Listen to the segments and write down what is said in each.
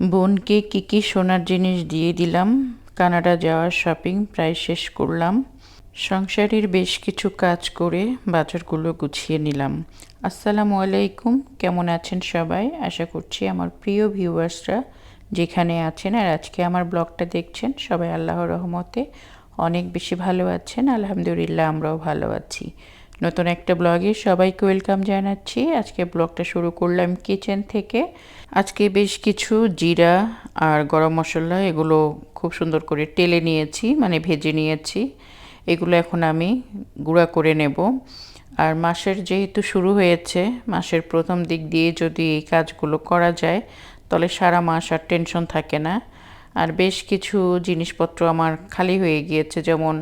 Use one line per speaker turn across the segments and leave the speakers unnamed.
বোনকে কী কী সোনার জিনিস দিয়ে দিলাম, কানাডা যাওয়ার শপিং প্রায় শেষ করলাম। সংসারের বেশ কিছু কাজ করে বাজারগুলো গুছিয়ে নিলাম। আসসালামু আলাইকুম, কেমন আছেন সবাই? আশা করছি আমার প্রিয় ভিউয়ার্সরা যেখানে আছেন আর আজকে আমার ব্লগটা দেখছেন, সবাই আল্লাহর রহমতে অনেক বেশি ভালো আছেন। আলহামদুলিল্লাহ, আমরাও ভালো আছি। নতুন একটা ব্লগে সবাইকে ওয়েলকাম জানাচ্ছি। আজকে ব্লগটা শুরু করলাম কিচেন থেকে। আজকে বেশ কিছু জিরা আর গরম মশলা, এগুলো খুব সুন্দর করে টেলে নিয়েছি মানে ভেজে নিয়েছি। এগুলো এখন আমি গুঁড়া করে নেব। আর মাসের যেহেতু শুরু হয়েছে, মাসের প্রথম দিক দিয়ে যদি এই কাজগুলো করা যায়, তাহলে সারা মাস আর টেনশন থাকে না। আর বেশ কিছু জিনিসপত্র আমার খালি হয়ে গিয়েছে, যেমন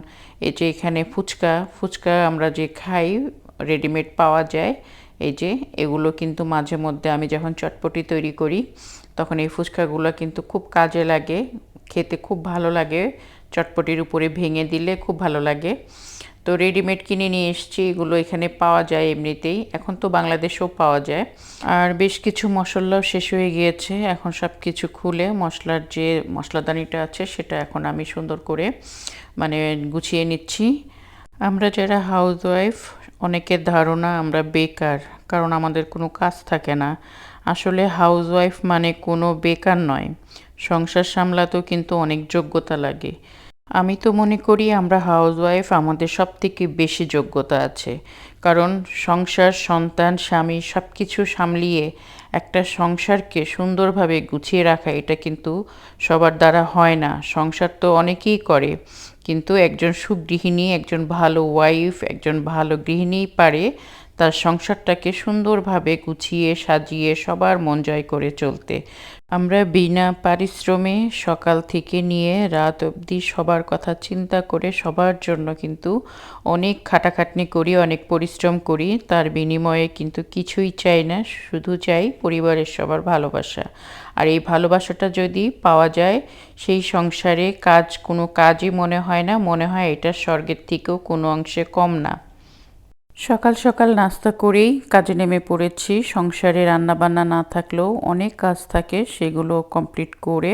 এই যে এখানে ফুচকা ফুচকা আমরা যে খাই রেডিমেড পাওয়া যায়, এই যে এগুলো কিন্তু মাঝে মধ্যে আমি যখন চটপটি তৈরি করি, তখন এই ফুচকাগুলো কিন্তু খুব কাজে লাগে, খেতে খুব ভালো লাগে, চটপটির উপরে ভেঙে দিলে খুব ভালো লাগে। তো রেডিমেড কিনে নিয়ে এসেছি, এগুলো এখানে পাওয়া যায় এমনিতেই, এখন তো বাংলাদেশেও পাওয়া যায়। আর বেশ কিছু মশলাও শেষ হয়ে গিয়েছে, এখন সব কিছু খুলে মশলার যে মশলাদানিটা আছে সেটা এখন আমি সুন্দর করে মানে গুছিয়ে নিচ্ছি। আমরা যারা হাউস ওয়াইফ অনেকের ধারণা আমরা বেকার, কারণ আমাদের কোনো কাজ থাকে না। আসলে হাউস ওয়াইফ মানে কোনো বেকার নয়, সংসার সামলাতেও কিন্তু অনেক যোগ্যতা লাগে। আমি তো মনে করি আমরা হাউসওয়াইফ আমাদের সব থেকে বেশি যোগ্যতা আছে। কারণ সংসার, সন্তান, স্বামী সব কিছু সামলিয়ে একটা সংসারকে সুন্দরভাবে গুছিয়ে রাখা, এটা কিন্তু সবার দ্বারা হয় না। সংসার তো অনেকেই করে, কিন্তু একজন সুগৃহিণী, একজন ভালো ওয়াইফ একজন ভালো গৃহিণী পারে। তার সংসারটাকে সুন্দরভাবে গুছিয়ে সাজিয়ে সবার মন জয় করে চলতে। আমরা বিনা পারিশ্রমে সকাল থেকে নিয়ে রাত অবধি সবার কথা চিন্তা করে সবার জন্য কিন্তু অনেক খাটাখাটনি করি, অনেক পরিশ্রম করি। তার বিনিময়ে কিন্তু কিছুই চাই না, শুধু চাই পরিবারের সবার ভালোবাসা। আর এই ভালোবাসাটা যদি পাওয়া যায়, সেই সংসারে কাজ কোনো কাজই মনে হয় না, মনে হয় এটা স্বর্গের থেকেও কোনো অংশে কম না। সকাল সকাল নাস্তা করেই কাজে নেমে পড়েছি। সংসারে রান্নাবান্না না থাকলেও অনেক কাজ থাকে, সেগুলো কমপ্লিট করে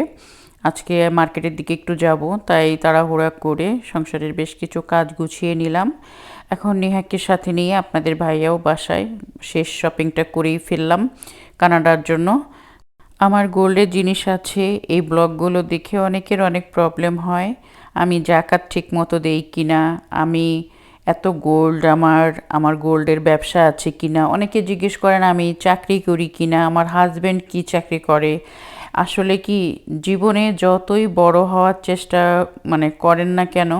আজকে মার্কেটের দিকে একটু যাব, তাই তাড়াহুড়া করে সংসারের বেশ কিছু কাজ গুছিয়ে নিলাম। এখন নেহাকে সাথে নিয়ে আপনাদের ভাইয়াও বাসায়, শেষ শপিংটা করেই ফেললাম কানাডার জন্য। আমার গোল্ডের জিনিস আছে, এই ব্লগগুলো দেখে অনেকের অনেক প্রবলেম হয়। আমি জাকাত ঠিক মতো দেই কিনা, আমি এত গোল্ড আমার আমার গোল্ডের ব্যবসা আছে কি না অনেকে জিজ্ঞেস করেন আমি চাকরি করি কি না আমার হাজব্যান্ড কি চাকরি করে? আসলে কি, জীবনে যতই বড় হওয়ার চেষ্টা মানে করেন না কেন,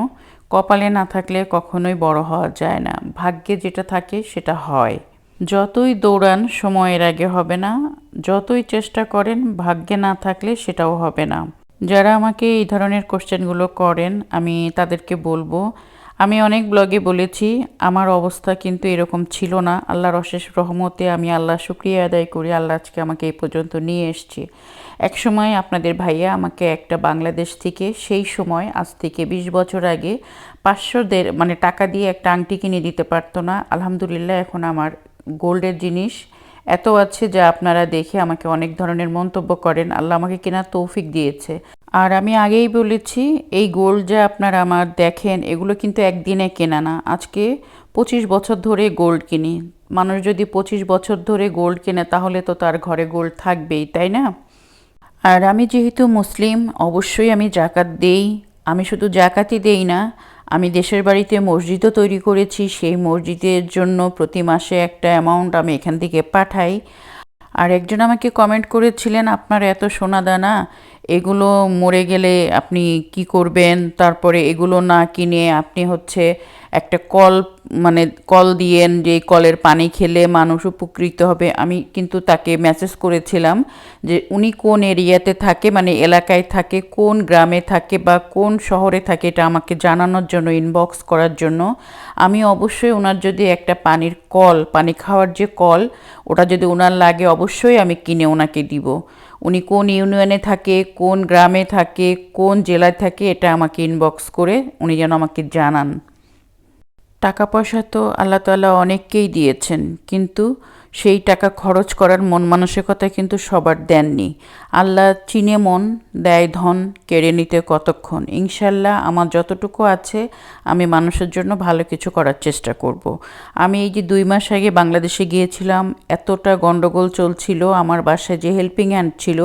কপালে না থাকলে কখনোই বড় হওয়া যায় না। ভাগ্যে যেটা থাকে, সেটা হয়। যতই দৌড়ান, সময়ের আগে হবে না। যতই চেষ্টা করেন, ভাগ্যে না থাকলে সেটাও হবে না। যারা আমাকে এই ধরনের কোশ্চেনগুলো করেন, আমি তাদেরকে বলব আমি অনেক ব্লগে বলেছি, আমার অবস্থা কিন্তু এরকম ছিল না। আল্লাহর অশেষ রহমতে আমি আল্লাহ শুক্রিয়া আদায় করি, আল্লাহ আজকে আমাকে এই পর্যন্ত নিয়ে এসছি। এক সময় আপনাদের ভাইয়া আমাকে একটা বাংলাদেশ থেকে, সেই সময়, আজ থেকে ২০ বছর আগে পাঁচশো দের মানে টাকা দিয়ে একটা আংটি কিনে দিতে পারতো না। আলহামদুলিল্লাহ, এখন আমার গোল্ডের জিনিস এত আছে যা আপনারা দেখে আমাকে অনেক ধরনের মন্তব্য করেন। আল্লাহ আমাকে কেনার তৌফিক দিয়েছে। আর আমি আগেই বলেছি, এই গোল্ড যা আপনারা আমার দেখেন, এগুলো কিন্তু একদিনে কেনা না। আজকে পঁচিশ বছর ধরে গোল্ড কিনি। মানুষ যদি পঁচিশ বছর ধরে গোল্ড কেনে, তাহলে তো তার ঘরে গোল্ড থাকবেই, তাই না? আর আমি যেহেতু মুসলিম, অবশ্যই আমি জাকাত দেই। আমি শুধু জাকাতই দেই না, আমি দেশের বাড়িতে মসজিদও তৈরি করেছি। সেই মসজিদের জন্য প্রতি মাসে একটা অ্যামাউন্ট আমি এখান থেকে পাঠাই। আর একজন আমাকে কমেন্ট করেছিলেন, আপনার এত সোনা দানা, এগুলো মরে গেলে আপনি কি করবেন? তারপরে এগুলো না কিনে আপনি হচ্ছে একটা কল মানে কল দিয়েন যে কলের পানি খেলে মানুষ উপকৃত হবে। আমি কিন্তু তাকে মেসেজ করেছিলাম যে উনি কোন এরিয়াতে থাকে মানে এলাকায় থাকে, কোন গ্রামে থাকে বা কোন শহরে থাকে এটা আমাকে জানানোর জন্য ইনবক্স করার জন্য। আমি অবশ্যই ওনার যদি একটা পানির কল, পানি খাওয়ার যে কল, ওটা যদি ওনার লাগে অবশ্যই আমি কিনে ওনাকে দিব। উনি কোন ইউনিয়নে থাকে, কোন গ্রামে থাকে, কোন জেলায় থাকে, এটা আমাকে ইনবক্স করে উনি যেন আমাকে জানান। টাকা পয়সা তো আল্লাহ তালা অনেককেই দিয়েছেন। কিন্তু সেই টাকা খরচ করার মন মানসিকতা কিন্তু সবার দেননি। আল্লাহ চিনে মন, দেয় ধন, কেড়ে নিতে কতক্ষণ। ইনশাল্লাহ আমার যতটুকু আছে, আমি মানুষের জন্য ভালো কিছু করার চেষ্টা করব। আমি এই যে দুই মাস আগে বাংলাদেশে গিয়েছিলাম, এতটা গন্ডগোল চলছিল, আমার বাসায় যে হেল্পিং হ্যান্ড ছিল,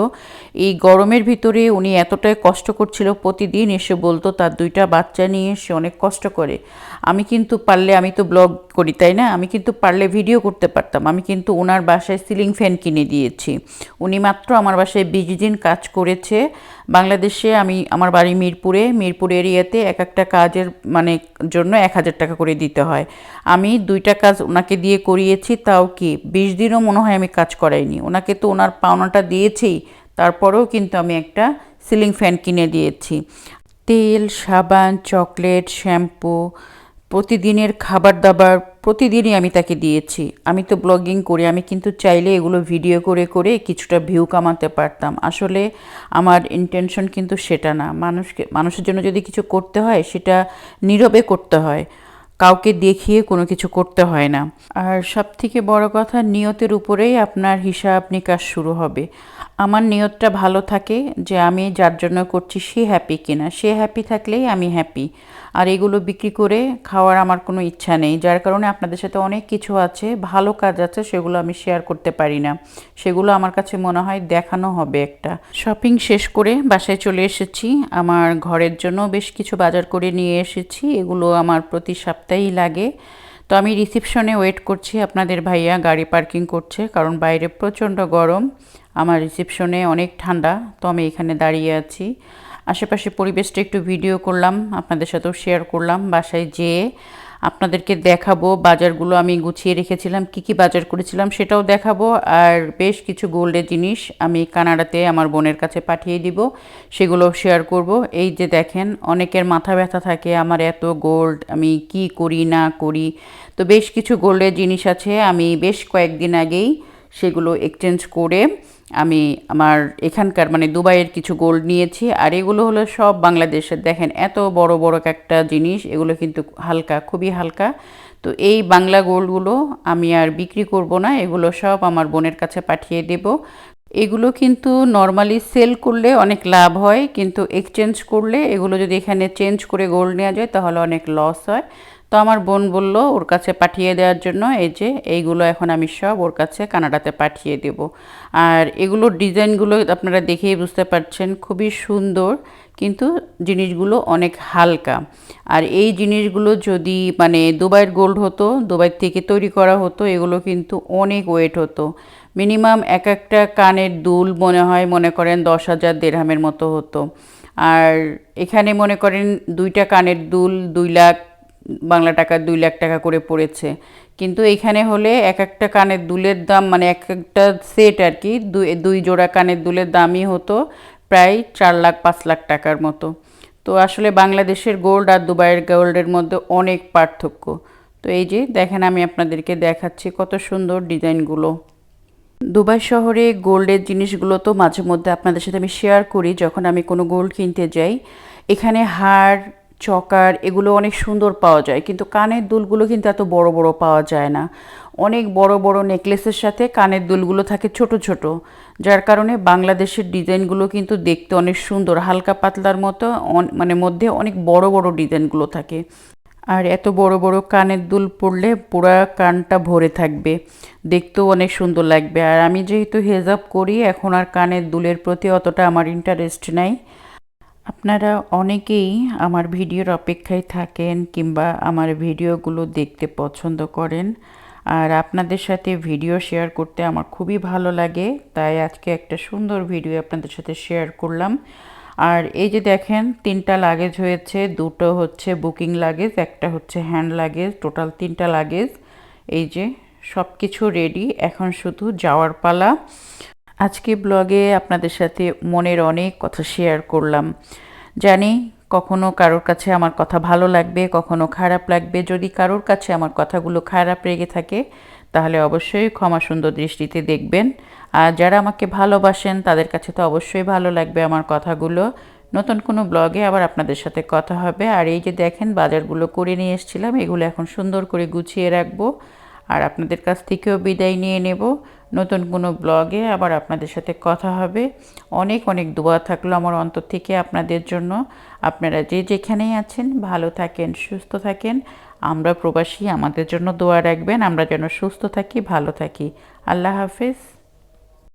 এই গরমের ভিতরে উনি এতটাই কষ্ট করছিল, প্রতিদিন এসে বলতো, তার দুইটা বাচ্চা নিয়ে সে অনেক কষ্ট করে। আমি কিন্তু পারলে, আমি তো ব্লগ করি, তাই না? আমি কিন্তু পারলে ভিডিও করতে পারতাম। আমি কিন্তু ওনার বাসায় সিলিং ফ্যান কিনে দিয়েছি। উনি মাত্র আমার বাসায় বিশ দিন কাজ করেছে। বাংলাদেশে আমি আমার বাড়ি মিরপুরে, মিরপুর এরিয়াতে এক একটা কাজের মানে জন্য এক হাজার টাকা করে দিতে হয়। আমি দুইটা কাজ ওনাকে দিয়ে করিয়েছি, তাও কি? বিশ দিনও মনে হয় আমি কাজ করাইনি। ওনাকে তো ওনার পাওনাটা দিয়েছেই তারপরেও কিন্তু আমি একটা সিলিং ফ্যান কিনে দিয়েছি। তেল, সাবান, চকলেট, শ্যাম্পু, প্রতিদিনের খাবার দাবার প্রতিদিনই আমি তাকে দিয়েছি। আমি তো ব্লগিং করি, আমি কিন্তু চাইলে এগুলো ভিডিও করে করে কিছুটা ভিউ কামাতে পারতাম। আসলে আমার ইন্টেনশন কিন্তু সেটা না। মানুষকে, মানুষের জন্য যদি কিছু করতে হয়, সেটা নীরবে করতে হয়। কাউকে দেখিয়ে কোনো কিছু করতে হয় না। আর সব থেকে বড় কথা, নিয়তের উপরেই আপনার হিসাব নিকাশ শুরু হবে। আমার নিয়তটা ভালো থাকে যে আমি যার জন্য করছি, সে হ্যাপি কিনা। সে হ্যাপি থাকলেই আমি হ্যাপি আর এগুলো বিক্রি করে খাওয়ার আমার কোনো ইচ্ছা নেই। যার কারণে আপনাদের সাথে অনেক কিছু আছে, ভালো কাজ আছে, সেগুলো আমি শেয়ার করতে পারি না। সেগুলো আমার কাছে মনে হয় দেখানো হবে একটা। শপিং শেষ করে বাসায় চলে এসেছি। আমার ঘরের জন্য বেশ কিছু বাজার করে নিয়ে এসেছি। এগুলো আমার প্রতি সপ্তাহেই লাগে। তো আমি রিসিপশনে ওয়েট করছি। আপনাদের ভাইয়া গাড়ি পার্কিং করছে, কারণ বাইরে প্রচণ্ড গরম। আমার রিসিপশনে অনেক ঠান্ডা। তো আমি এখানে দাঁড়িয়ে আছি। আশেপাশে পরিবেশটা একটু ভিডিও করলাম, আপনাদের সাথেও শেয়ার করলাম, বাসায় যেয়ে আপনাদেরকে দেখাবো বাজারগুলো আমি গুছিয়ে রেখেছিলাম, কি কি বাজার করেছিলাম সেটাও দেখাবো, আর বেশ কিছু গোল্ডের জিনিস আমি কানাডাতে আমার বোনের কাছে পাঠিয়ে দিব, সেগুলো শেয়ার করব। এই যে দেখেন, অনেকের মাথা ব্যথা থাকে, আমার এত গোল্ড আমি কি করি, না করি। তো বেশ কিছু গোল্ডের জিনিস আছে, আমি বেশ কয়েকদিন আগেই সেগুলো এক্সচেঞ্জ করে আমি আমার এখানকার মানে দুবাইয়ের কিছু গোল্ড নিয়েছি, আর এগুলো হলো সব বাংলাদেশের। দেখেন, এত বড় বড় একটা জিনিস, এগুলো কিন্তু হালকা, খুবই হালকা। তো এই বাংলা গোল্ডগুলো আমি আর বিক্রি করব না, এগুলো সব আমার বোনের কাছে পাঠিয়ে দেব। এগুলো কিন্তু নর্মালি সেল করলে অনেক লাভ হয়, কিন্তু এক্সচেঞ্জ করলে এগুলো যদি এখানে চেঞ্জ করে গোল্ড নেওয়া যায়, তাহলে অনেক লস হয়। তো আমার বোন বলল ওর কাছে পাঠিয়ে দেওয়ার জন্য, এই যে এইগুলো এখন আমি সব ওর কাছে কানাডাতে পাঠিয়ে দেব। আর এগুলোর ডিজাইনগুলো আপনারা দেখেই বুঝতে পারছেন, খুবই সুন্দর, কিন্তু জিনিসগুলো অনেক হালকা। আর এই জিনিসগুলো যদি মানে দুবাইয়ের গোল্ড হতো, দুবাই থেকে তৈরি করা হতো, এগুলো কিন্তু অনেক ওয়েট হতো। মিনিমাম এক একটা কানের দুল মনে হয়, মনে করেন দশ হাজার দেড়হামের মতো হতো। আর এখানে মনে করেন দুইটা কানের দুল, দুই লাখ বাংলা টাকা দুই লাখ টাকা করে পড়েছে। কিন্তু এখানে হলে এক একটা কানের দুলের দাম মানে এক একটা সেট আর কি, দুই জোড়া কানের দুলের দামই হতো প্রায় চার লাখ, পাঁচ লাখ টাকার মতো। তো আসলে বাংলাদেশের গোল্ড আর দুবাইয়ের গোল্ডের মধ্যে অনেক পার্থক্য। তো এই যে দেখেন আমি আপনাদেরকে দেখাচ্ছি কত সুন্দর ডিজাইনগুলো। দুবাই শহরে গোল্ডের জিনিসগুলো তো মাঝে মধ্যে আপনাদের সাথে আমি শেয়ার করি, যখন আমি কোনো গোল্ড কিনতে যাই। এখানে হার চকার এগুলো অনেক সুন্দর পাওয়া যায়। কিন্তু কানের দুলগুলো কিন্তু এত বড় বড় পাওয়া যায় না। অনেক বড় বড় নেকলেসের সাথে কানের দুলগুলো থাকে ছোট ছোট, যার কারণে বাংলাদেশের ডিজাইনগুলো কিন্তু দেখতে অনেক সুন্দর। হালকা পাতলার মতো মানে মধ্যে অনেক বড় বড় ডিজাইনগুলো থাকে। আর এত বড় বড় কানের দুল পরলে পুরা কানটা ভরে থাকবে। দেখতেও অনেক সুন্দর লাগবে। আর আমি যেহেতু হেজাব করি, এখন আর কানের দুলের প্রতি অতটা আমার ইন্টারেস্ট নাই। আপনারা অনেকেই আমার ভিডিওর অপেক্ষায় থাকেন কিংবা আমার ভিডিওগুলো দেখতে পছন্দ করেন। আর আপনাদের সাথে ভিডিও শেয়ার করতে আমার খুবই ভালো লাগে, তাই আজকে একটা সুন্দর ভিডিও আপনাদের সাথে শেয়ার করলাম। আর এই যে দেখেন, তিনটা লাগেজ হয়েছে, দুটো হচ্ছে বুকিং লাগেজ একটা হচ্ছে হ্যান্ড লাগেজ টোটাল তিনটা লাগেজ এই যে সব কিছু রেডি এখন শুধু যাওয়ার পালা। আজকে ব্লগে আপনাদের সাথে মনের অনেক কথা শেয়ার করলাম। জানি কখনো কারোর কাছে আমার কথা ভালো লাগবে, কখনো খারাপ লাগবে। যদি কারোর কাছে আমার কথাগুলো খারাপ লেগে থাকে, তাহলে অবশ্যই ক্ষমা সুন্দর দৃষ্টিতে দেখবেন। আর যারা আমাকে ভালোবাসেন, তাদের কাছে তো অবশ্যই ভালো লাগবে আমার কথাগুলো। নতুন কোনো ব্লগে আবার আপনাদের সাথে কথা হবে। আর এই যে দেখেন, বাজারগুলো করে নিয়ে এসেছিলাম, এগুলো এখন সুন্দর করে গুছিয়ে রাখব। আর আপনাদের কাছ থেকেও বিদায় নিয়ে নেব। নতুন কোনো ব্লগে আবার আপনাদের সাথে কথা হবে। অনেক অনেক দোয়া থাকল আমার অন্তর থেকে আপনাদের জন্য। আপনারা যে যেখানেই আছেন, ভালো থাকেন, সুস্থ থাকেন। আমরা প্রবাসী, আমাদের জন্য দোয়া রাখবেন। আমরা যেন সুস্থ থাকি, ভালো থাকি। আল্লাহ হাফেজ।